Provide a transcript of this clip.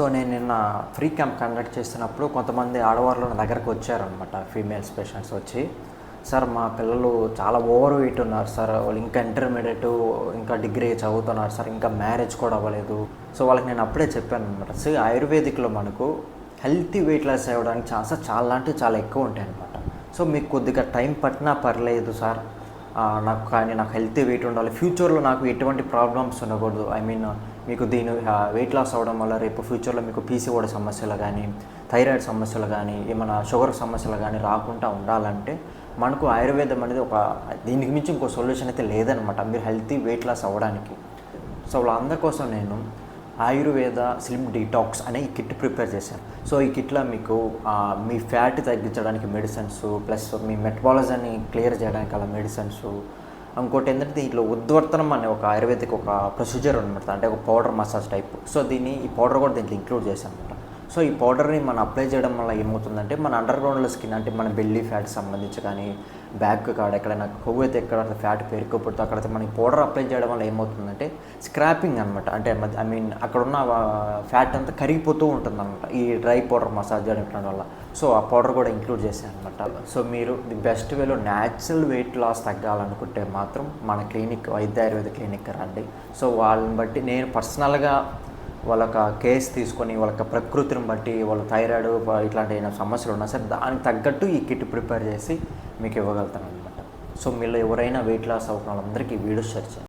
So నేను నిన్న free camp conduct చేస్తున్నప్పుడు కొంతమంది ఆడవాళ్ళు నా దగ్గరకు వచ్చారనమాట ఫీమేల్స్ పేషెంట్స్ వచ్చి. సార్ మా పిల్లలు చాలా ఓవర్ వెయిట్ ఉన్నారు సార్ వాళ్ళు ఇంకా ఇంటర్మీడియట్ ఇంకా డిగ్రీ చదువుతున్నారు సార్ ఇంకా మ్యారేజ్ కూడా అవ్వలేదు. సో వాళ్ళకి నేను అప్పుడే చెప్పాను అనమాట సో ఆయుర్వేదిక్లో మనకు హెల్తీ వెయిట్ లాస్ అవ్వడానికి ఛాన్సెస్ చాలా అంటే చాలా ఎక్కువ ఉంటాయి అనమాట సో మీకు కొద్దిగా టైం పట్టినా పర్లేదు సార్ నాకు కానీ నాకు హెల్తీ వెయిట్ ఉండాలి. ఫ్యూచర్లో నాకు ఎటువంటి ప్రాబ్లమ్స్ ఉండకూడదు. ఐ మీన్ మీకు దీని వెయిట్ లాస్ అవ్వడం వల్ల రేపు ఫ్యూచర్లో మీకు పీసీఓడి సమస్యలు కానీ థైరాయిడ్ సమస్యలు కానీ ఏమైనా షుగర్ సమస్యలు కానీ రాకుండా ఉండాలంటే మనకు ఆయుర్వేదం అనేది ఒక దీనికి మించి ఇంకో సొల్యూషన్ అయితే లేదనమాట మీరు హెల్తీ వెయిట్ లాస్ అవ్వడానికి. సో వాళ్ళందరి కోసం నేను ఆయుర్వేద స్లిమ్ డీటాక్స్ అనే ఈ కిట్ ప్రిపేర్ చేశాను సో ఈ కిట్లో మీకు మీ ఫ్యాట్ తగ్గించడానికి మెడిసిన్స్ ప్లస్ మీ మెటబాలజీని క్లియర్ చేయడానికి అలా మెడిసిన్స్. ఇంకోటి ఏంటంటే దీంట్లో ఉద్వర్తనం అనే ఒక ఆయుర్వేదిక్ ఒక ప్రొసీజర్ అనమాట అంటే ఒక పౌడర్ మసాజ్ టైప్. సో దీన్ని ఈ పౌడర్ కూడా దీంట్లో ఇంక్లూడ్ చేశాను అనమాట సో ఈ పౌడర్ని మనం అప్లై చేయడం వల్ల ఏమవుతుందంటే మన అండర్ గ్రౌండ్లో స్కిన్ అంటే మన బెల్లీ ఫ్యాట్ సంబంధించి కానీ బ్యాక్ కాడ ఎక్కడైనా కొవ్వు అయితే ఎక్కడ ఫ్యాట్ పేరుకోబడుతుందో అక్కడైతే మనకి పౌడర్ అప్లై చేయడం వల్ల ఏమవుతుందంటే స్క్రాపింగ్ అనమాట అంటే ఐ మీన్ అక్కడ ఉన్న ఫ్యాట్ అంతా కరిగిపోతూ ఉంటుంది అనమాట ఈ డ్రై పౌడర్ మసాజ్ చేయడం వల్ల. సో ఆ పౌడర్ కూడా ఇంక్లూడ్ చేశాను అనమాట సో మీరు ది బెస్ట్ వేలో న్యాచురల్ వెయిట్ లాస్ తగ్గాలనుకుంటే మాత్రం మన క్లినిక్ వైద్య ఆయుర్వేద క్లినిక్ రండి. సో వాళ్ళని బట్టి నేను పర్సనల్గా వాళ్ళకి కేస్ తీసుకొని వాళ్ళకి ప్రకృతిని బట్టి వాళ్ళ థైరాయిడ్ ఇట్లాంటి ఏమైనా సమస్యలు ఉన్నా సరే దానికి తగ్గట్టు ఈ కిట్ ప్రిపేర్ చేసి మీకు ఇవ్వగలుగుతాను అనమాట సో మీలో ఎవరైనా వెయిట్ లాస్ అవుతున్న వాళ్ళందరికీ వీడియో షేర్ చేయండి.